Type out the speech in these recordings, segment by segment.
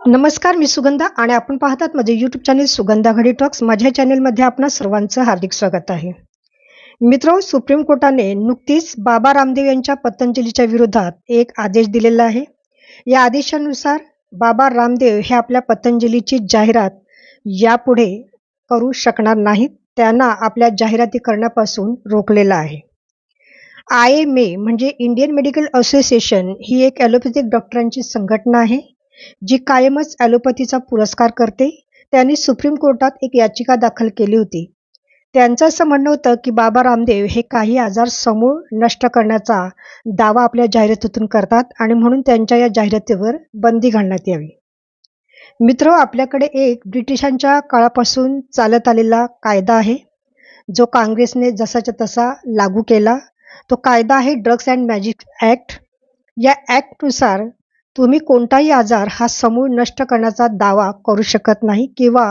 नमस्कार मी सुगंधा आणि आपण पाहतात माझे यूट्यूब चॅनेल सुगंधा घडी टॉक्स माझ्या चॅनेलमध्ये आपणा सर्वांचं हार्दिक स्वागत आहे. मित्र सुप्रीम कोर्टाने नुकतीच बाबा रामदेव यांच्या पतंजलीच्या विरोधात एक आदेश दिलेला आहे. या आदेशानुसार बाबा रामदेव हे आपल्या पतंजलीची जाहिरात यापुढे करू शकणार नाहीत. त्यांना आपल्या जाहिराती करण्यापासून रोखलेलं आहे. आय एम ए म्हणजे इंडियन मेडिकल असोसिएशन ही एक ॲलोपॅथिक डॉक्टरांची संघटना आहे. जी कायमच ॲलोपॅथीचा पुरस्कार करते त्यांनी सुप्रीम कोर्टात एक याचिका दाखल केली होती. त्यांचं असं म्हणणं होतं की बाबा रामदेव हे काही आजार समूळ नष्ट करण्याचा दावा आपल्या जाहिरातीतून करतात आणि म्हणून त्यांच्या या जाहिरातीवर बंदी घालण्यात यावी. मित्र आपल्याकडे एक ब्रिटिशांच्या काळापासून चालत आलेला कायदा आहे. जो काँग्रेसने जसाच्या तसा लागू केला. तो कायदा आहे ड्रग्स अँड मॅजिक ॲक्ट. या ॲक्टनुसार तुम्ही कोणताही आजार हा समूळ नष्ट करण्याचा दावा करू शकत नाही किंवा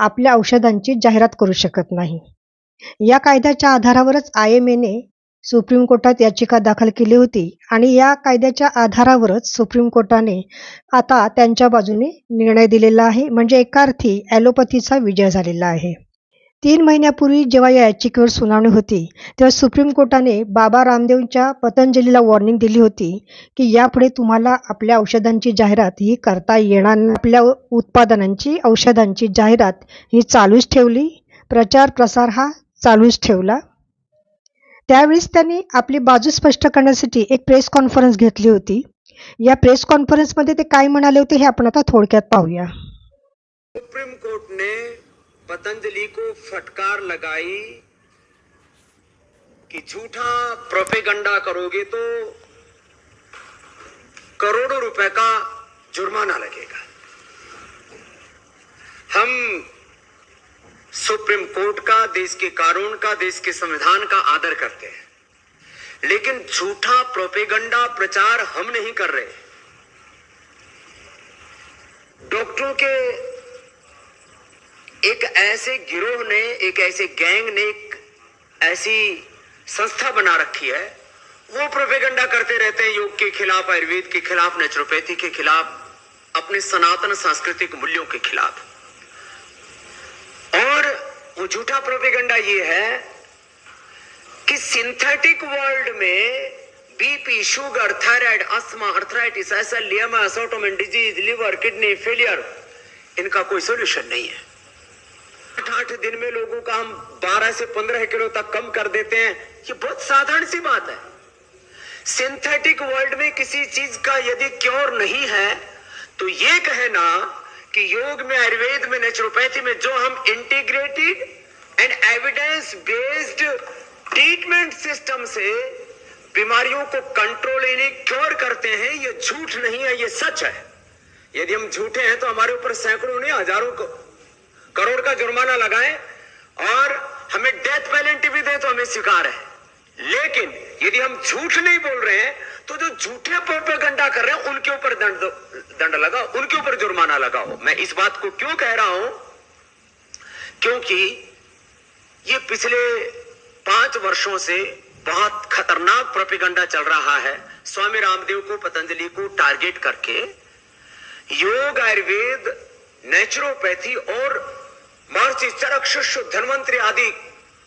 आपल्या औषधांची जाहिरात करू शकत नाही. या कायद्याच्या आधारावरच आय एम एने सुप्रीम कोर्टात याचिका दाखल केली होती आणि या कायद्याच्या आधारावरच सुप्रीम कोर्टाने आता त्यांच्या बाजूने निर्णय दिलेला आहे. म्हणजे एका अर्थी ॲलोपॅथीचा विजय झालेला आहे. तीन महिन्यापूर्वी जेव्हा या याचिकेवर सुनावणी होती तेव्हा सुप्रीम कोर्टाने बाबा रामदेवच्या पतंजलीला वॉर्निंग दिली होती की यापुढे तुम्हाला आपल्या औषधांची जाहिरात ही करता येणार आपल्या उत्पादनांची औषधांची जाहिरात ही चालूच ठेवली प्रचार प्रसार हा चालूच ठेवला. त्यावेळेस त्यांनी आपली बाजू स्पष्ट करण्यासाठी एक प्रेस कॉन्फरन्स घेतली होती. या प्रेस कॉन्फरन्समध्ये ते काय म्हणाले होते हे आपण आता थोडक्यात पाहूया. सुप्रीम कोर्टने पतंजलि को फटकार लगाई कि झूठा प्रोपेगंडा करोगे तो करोड़ों रुपए का जुर्माना लगेगा। हम सुप्रीम कोर्ट का, देश के कानून का, देश के संविधान का आदर करते हैं। लेकिन झूठा प्रोपेगंडा प्रचार हम नहीं कर रहे। डॉक्टरों के एक ऐसे गिरोह ने, एक ऐसे गैंग ने एक ऐसी संस्था बना रखी है। वो प्रोपेगंडा करते रहते हैं योग के खिलाफ, आयुर्वेद के खिलाफ नेचुरोपैथी के खिलाफ, अपने सनातन सांस्कृतिक मूल्यों के खिलाफ। और वो झूठा प्रोपेगंडा ये है कि सिंथेटिक वर्ल्ड में BP sugar thyroid asthma arthritis ऐसा लियमा डिज़ीज़ लिवर किडनी फेलियर इनका कोई सोल्यूशन नहीं है। आठ आठ दिन में लोगों का हम 12 से 15 किलो तक कम कर देते हैं। ये बहुत साधारण सी बात है। सिंथेटिक वर्ल्ड में किसी चीज़ का यदि क्योर नहीं है तो ये कहना कि योग में, आयुर्वेद में नेचुरोपैथी में जो हम integrated and evidence based treatment system से बीमारियों को कंट्रोल यानी क्योर करते हैं, ये झूठ नहीं है, ये सच है। यदि हम झूठे हैं तो हमारे ऊपर सैकड़ों नहीं हज़ारों जुर्माना लगाएँ और हमें डेथ पेनल्टी भी दे तो हमें स्वीकार है। लेकिन यदि हम झूठ नहीं बोल रहे हैं तो जो झूठे प्रोपेगंडा कर रहे हैं, उनके ऊपर दंड दंड लगाओ, उनके ऊपर जुर्माना लगाओ। मैं इस बात को क्यों कह रहा हूँ? क्योंकि ये पिछले पाँच वर्षों से बहुत खतरनाक प्रोपेगंडा चल रहा है। स्वामी रामदेव को, पतंजलि को टारगेट करके, योग, आयुर्वेद नेचुरोपैथी और महर्षि चरक शिष्य धन्वंतरी आदि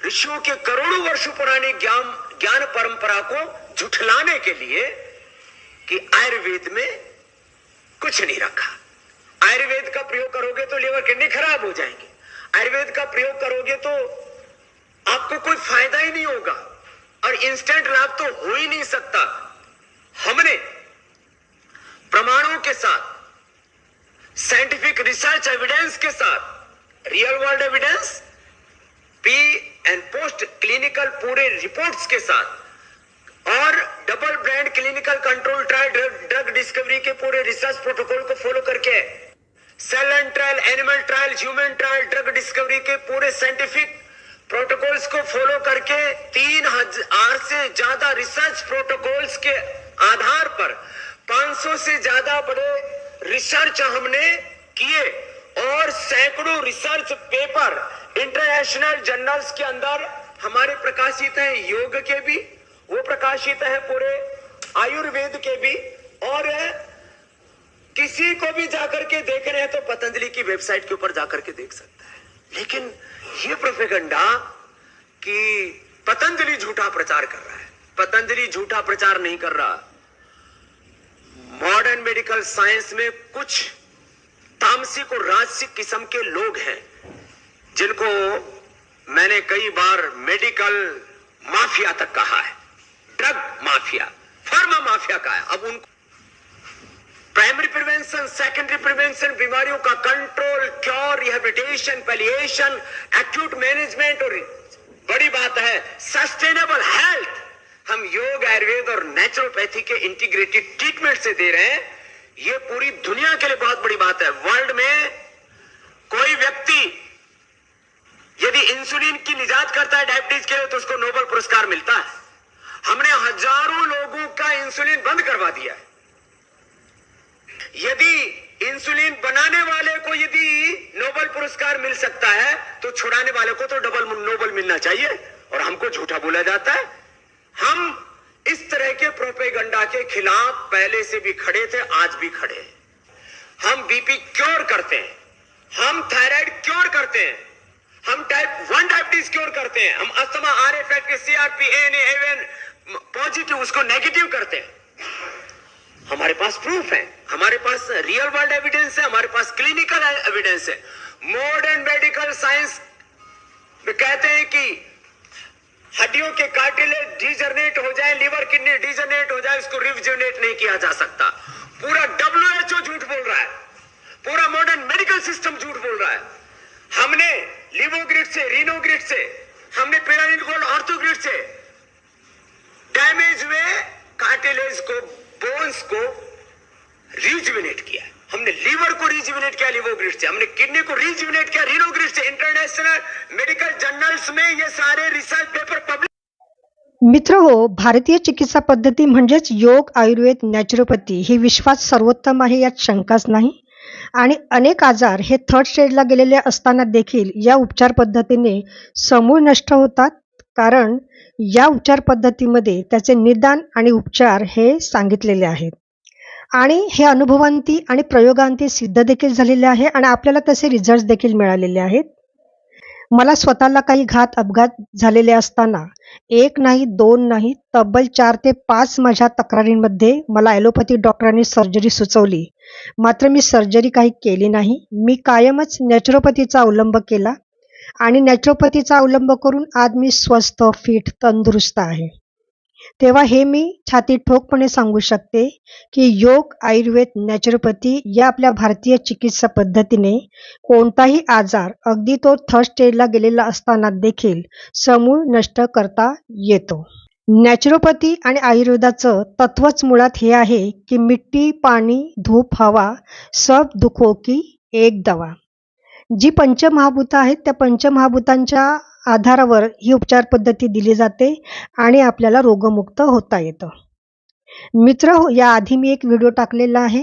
ऋषियों के करोड़ों वर्ष पुरानी ज्ञान ज्ञान परंपरा को झुठलाने के लिए कि आयुर्वेद में कुछ नहीं रखा। आयुर्वेद का प्रयोग करोगे तो लीवर किडनी खराब हो जाएँगे। आयुर्वेद का प्रयोग करोगे तो आपको कोई फ़ायदा ही नहीं होगा। और इंस्टेंट लाभ तो हो ही नहीं सकता। हमने प्रमाणों के साथ साइंटिफिक रिसर्च एविडेंस के साथ real world evidence P and post clinical पूरे रिपोर्ट्स के साथ, और double brand clinical control trial drug discovery के पूरे रिसर्च प्रोटोकॉल को फॉलो करके cell and trial animal trial human trial drug discovery के पूरे साइंटिफिक प्रोटोकॉल्स को फॉलो करके, तीन हज़ार से ज़्यादा रिसर्च प्रोटोकॉल्स के आधार पर 500 से ज़्यादा बड़े रिसर्च हमने किए। और सैकड़ों रिसर्च पेपर इंटरनेशनल जर्नल्स के अंदर हमारे प्रकाशित है, योग के भी, वो प्रकाशित है पूरे आयुर्वेद के भी, और किसी को भी जाकर के देख रहे हैं तो पतंजलि की वेबसाइट के ऊपर जाकर के देख सकता है। लेकिन ये प्रोफेगंडा कि पतंजलि झूठा प्रचार कर रहा है। पतंजलि झूठा प्रचार नहीं कर रहा। मॉडर्न मेडिकल साइंस में कुछ तामसिक और राजसिक किस्म के लोग हैं, जिनको मैंने कई बार मेडिकल माफिया तक कहा है। ड्रग माफिया, फार्मा माफिया का है। अब उनको प्राइमरी प्रिवेंशन, सेकेंडरी प्रिवेंशन बीमारियों का control, cure, rehabilitation, palliation, acute management और बड़ी बात है, सस्टेनेबल हेल्थ। हम योग, आयुर्वेद और नेचुरोपैथी के इंटीग्रेटेड ट्रीटमेंट से दे रहे हैं। ये पूरी दुनिया के लिए बहुत बड़ी बात है। वर्ल्ड में कोई व्यक्ति यदि इंसुलिन की निजात करता है डायबिटीज़ के लिए तो उसको नोबल पुरस्कार मिलता है। हमने हज़ारों लोगों का इंसुलिन बंद करवा दिया है। यदि इंसुलिन बनाने वाले को यदि नोबल पुरस्कार मिल सकता है तो छुड़ाने वाले को तो डबल नोबल मिलना चाहिए, और हमको झूठा बोला जाता है। हम इस तरह के प्रोपेगंडा के खिलाफ पहले से भी खड़े थे, आज भी खड़े हैं। हम बीपी क्योर करते हैं? हम थायराइड क्योर करते हैं? हम टाइप वन डायबिटीज़ क्योर करते हैं? हम अस्थमा आर एफ़ के सीआरपी एन एवन, पॉजिटिव, उसको नेगेटिव करते हैं। हमारे पास प्रूफ है। हमारे पास रियल वर्ल्ड एविडेंस है। हमारे पास क्लिनिकल एविडेंस है। मॉडर्न मेडिकल साइंस कहते हैं कि हड्डियों के कार्टिलेज डिजनरेट हो जाए लिवर किडनी डिजनरेट हो जाए उसको रिवजनरेट नहीं किया जा सकता। में ये सारे रिसर्च पेपर पब्लिश मित्र हो भारतीय चिकित्सा पद्धती म्हणजेच योग आयुर्वेद नॅचरोपॅथी ही विश्वात सर्वोत्तम आहे यात शंकाच नाही. आणि अनेक आजार हे थर्ड स्टेजला गेलेले असताना देखील या उपचार पद्धतीने समूळ नष्ट होतात. कारण या उपचार पद्धतीमध्ये त्याचे निदान आणि उपचार हे सांगितलेले आहेत. आणि हे अनुभवांती आणि प्रयोगांती सिद्ध देखील झालेले आहे आणि आपल्याला तसे रिझल्ट देखील मिळालेले आहेत. मला स्वतःला काही घात अपघात झालेले असताना एक नाही दोन नाही तब्बल चार ते पाच माझ्या तक्रारींमध्ये मला ॲलोपॅथी डॉक्टरांनी सर्जरी सुचवली. मात्र मी सर्जरी काही केली नाही. मी कायमच नॅचरोपॅथीचा अवलंब केला आणि नॅचरोपॅथीचा अवलंब करून आज मी स्वस्थ फिट तंदुरुस्त आहे. तेव्हा हे मी छाती ठोकपणे सांगू शकते की योग आयुर्वेद नॅचरोपॅथी या आपल्या भारतीय चिकित्सा पद्धतीने कोणताही आजार अगदी तो थर्ड स्टेजला गेलेला असताना देखील समूळ नष्ट करता येतो. नॅचरोपॅथी आणि आयुर्वेदाचं तत्वच मुळात हे आहे की मिट्टी पाणी धूप हवा सब दुखो की एक दवा. जी पंचमहाभूत आहेत त्या पंचमहाभूतांच्या आधारावर ही उपचार पद्धती दिली जाते आणि आपल्याला रोगमुक्त होता येतं. मित्र हो याआधी मी एक व्हिडिओ टाकलेला आहे.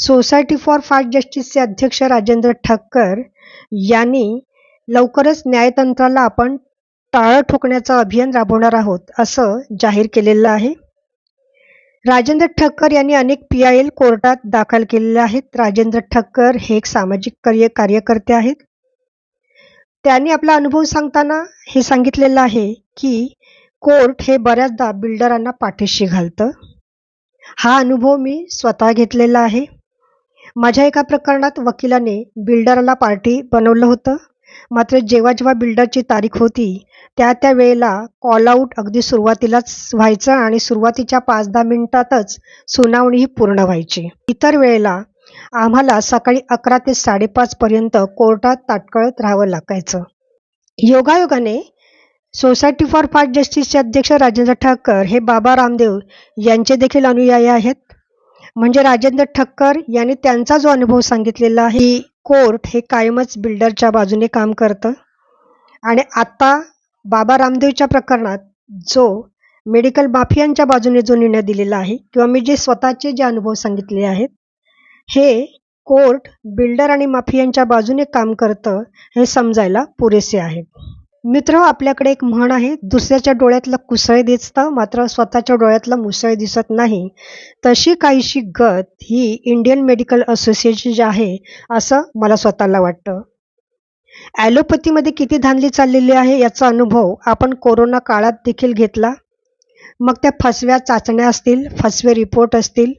सोसायटी फॉर फास्ट जस्टिसचे अध्यक्ष राजेंद्र ठक्कर यांनी लवकरच न्यायतंत्राला आपण टाळं ठोकण्याचं अभियान राबवणार आहोत असं जाहीर केलेलं आहे. राजेंद्र ठक्कर यांनी अनेक पी आय एल कोर्टात दाखल केलेले आहेत. राजेंद्र ठक्कर हे एक सामाजिक कार्य कार्यकर्ते आहेत. त्यांनी आपला अनुभव सांगताना हे सांगितलेलं आहे की कोर्ट हे बऱ्याचदा बिल्डरांना पाठीशी घालतं. हा अनुभव मी स्वतः घेतलेला आहे. माझ्या एका प्रकरणात वकिलाने बिल्डरला पार्टी बनवलं होतं. मात्र जेव्हा जेव्हा बिल्डरची तारीख होती त्या त्या वेळेला कॉल आऊट अगदी सुरुवातीलाच व्हायचं आणि सुरुवातीच्या पाच दहा मिनिटातच सुनावणी ही पूर्ण व्हायची. इतर वेळेला आम्हाला सकाळी अकरा ते साडेपाच पर्यंत कोर्टात ताटकळत राहावं लागायचं. योगायोगाने सोसायटी फॉर फास्ट जस्टिसचे अध्यक्ष राजेंद्र ठक्कर हे बाबा रामदेव यांचे देखील अनुयायी आहेत. म्हणजे राजेंद्र ठक्कर यांनी त्यांचा जो अनुभव सांगितलेला आहे कोर्ट हे कायमच बिल्डरच्या बाजूने काम करतं. आणि आता बाबा रामदेवच्या प्रकरणात जो मेडिकल माफियांच्या बाजूने जो निर्णय दिलेला आहे किंवा मी जे स्वतःचे जे अनुभव सांगितले आहेत हे कोर्ट बिल्डर आणि माफियांच्या बाजूने काम करतं हे समजायला पुरेसे आहे. मित्र आपल्याकडे एक म्हण आहे दुसऱ्याच्या डोळ्यातलं कुसळ दिसतं मात्र स्वतःच्या डोळ्यातलं मुसळ दिसत नाही. तशी काहीशी गत ही इंडियन मेडिकल असोसिएशन जे आहे असं मला स्वतःला वाटतं. ॲलोपॅथीमध्ये किती धांदली चाललेली आहे याचा अनुभव आपण कोरोना काळात देखील घेतला? मग त्या फसव्या चाचण्या असतील फसवे रिपोर्ट असतील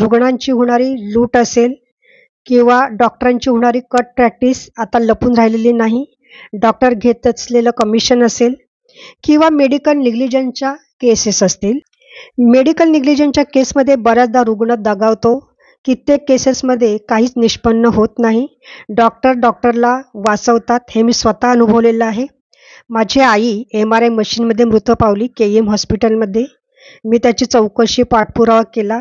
रुग्णांची होणारी लूट असेल किंवा डॉक्टरांची होणारी कट प्रॅक्टिस आता लपून राहिलेली नाही डॉक्टर घेत असलेलं कमिशन असेल किंवा मेडिकल निग्लिजनच्या केसेस असतील. मेडिकल निग्लिजनच्या केसमध्ये बऱ्याचदा रुग्ण दगावतो कित्येक केसेसमध्ये काहीच निष्पन्न होत नाही. डॉक्टर डॉक्टरला वाचवतात हे मी स्वतः अनुभवलेलं आहे. माझी आई एम आर आय मशीनमध्ये मृत पावली के एम हॉस्पिटलमध्ये मी त्याची चौकशी पाठपुरावा केला.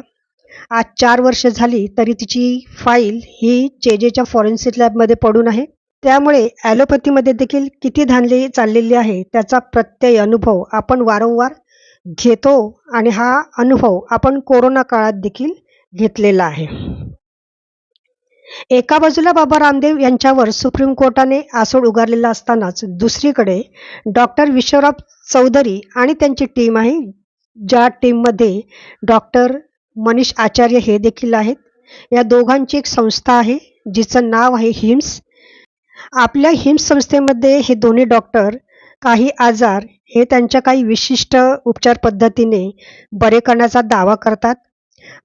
आज चार वर्ष झाली तरी तिची फाईल ही चेजेच्या फॉरेन्सिक लॅबमध्ये पडून आहे. त्यामुळे ॲलोपॅथीमध्ये देखील किती धानले चाललेली आहे त्याचा प्रत्यय अनुभव आपण वारंवार घेतो आणि हा अनुभव आपण कोरोना काळात देखील घेतलेला आहे. एका बाजूला बाबा रामदेव यांच्यावर सुप्रीम कोर्टाने आसोड उगारलेला असतानाच दुसरीकडे डॉक्टर विश्वराव चौधरी आणि त्यांची टीम आहे. ज्या टीममध्ये डॉक्टर मनीष आचार्य हे देखील आहेत. या दोघांची एक संस्था आहे जिचं नाव आहे हिम्स. आपल्या हिम्स संस्थेमध्ये हे दोन्ही डॉक्टर काही आजार हे त्यांच्या काही विशिष्ट उपचार पद्धतीने बरे करण्याचा दावा करतात.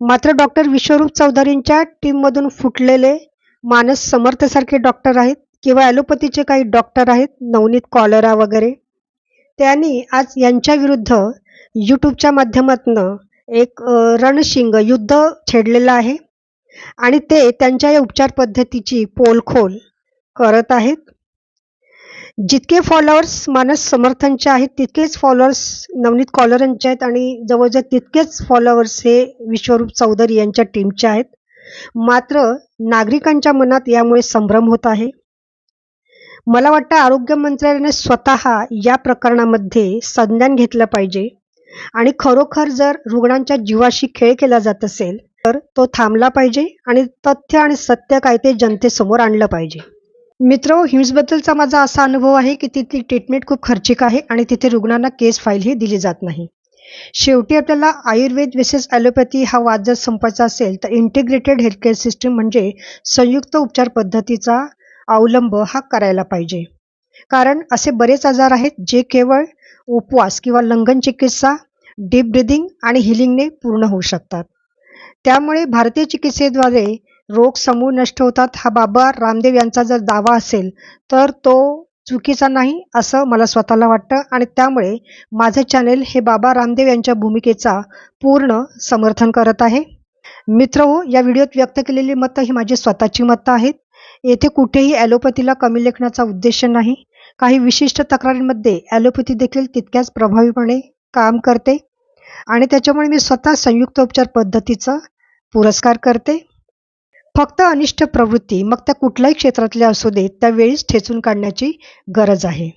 मात्र डॉक्टर विश्वरूप चौधरींच्या टीममधून फुटलेले मानस समर्थसारखे डॉक्टर आहेत किंवा ॲलोपॅथीचे काही डॉक्टर आहेत नवनीत कॉलरा वगैरे. त्यांनी आज यांच्याविरुद्ध यूट्यूबच्या माध्यमातून एक रणशिंग युद्ध छेडलेलं आहे आणि ते त्यांच्या या उपचार पद्धतीची पोलखोल करत आहेत. जितके फॉलोअर्स मानस समर्थनचे आहेत तितकेच फॉलोअर्स नवनीत कॉलरांचे आहेत आणि जवळजवळ तितकेच फॉलोअर्स हे विश्वरूप चौधरी यांच्या टीमचे आहेत. मात्र नागरिकांच्या मनात यामुळे संभ्रम होत आहे. मला वाटतं आरोग्य मंत्रालयाने स्वतः या प्रकरणामध्ये संज्ञान घेतलं पाहिजे. आणि खरोखर जर रुग्णांच्या जीवाशी खेळ केला जात असेल तर तो थांबला पाहिजे आणि तथ्य आणि सत्य काय ते जनतेसमोर आणलं पाहिजे. मित्र हिम्सबद्दलचा माझा असा अनुभव आहे की तिथली ट्रीटमेंट खूप खर्चिक आहे आणि तिथे रुग्णांना केस फाईलही दिली जात नाही. शेवटी आपल्याला आयुर्वेद विशेष ॲलोपॅथी हा वाद जर संपायचा असेल तर इंटिग्रेटेड हेल्थकेअर सिस्टीम म्हणजे संयुक्त उपचार पद्धतीचा अवलंब हा करायला पाहिजे. कारण असे बरेच आजार आहेत जे केवळ उपवास किंवा लंघन चिकित्सा डीप ब्रिदिंग आणि हिलिंगने पूर्ण होऊ शकतात. त्यामुळे भारतीय चिकित्सेद्वारे रोग समूळ नष्ट होतात. हा बाबा रामदेव यांचा जर दावा असेल तर तो चुकीचा नाही असं मला स्वतःला वाटतं आणि त्यामुळे माझं चॅनेल हे बाबा रामदेव यांच्या भूमिकेचा पूर्ण समर्थन करत आहे. मित्र हो या व्हिडिओत व्यक्त केलेली मतं ही माझी स्वतःची मतं आहेत. येथे कुठेही ॲलोपॅथीला कमी लेखण्याचा उद्देश नाही. काही विशिष्ट तक्रारींमध्ये ॲलोपॅथी देखील तितक्याच प्रभावीपणे काम करते. आणि त्याच्यामुळे मी स्वतः संयुक्त उपचार पद्धतीचा पुरस्कार करते. फक्त अनिष्ट प्रवृत्ती मग त्या कुठल्याही क्षेत्रातल्या असू देत त्यावेळीच ठेचून काढण्याची गरज आहे.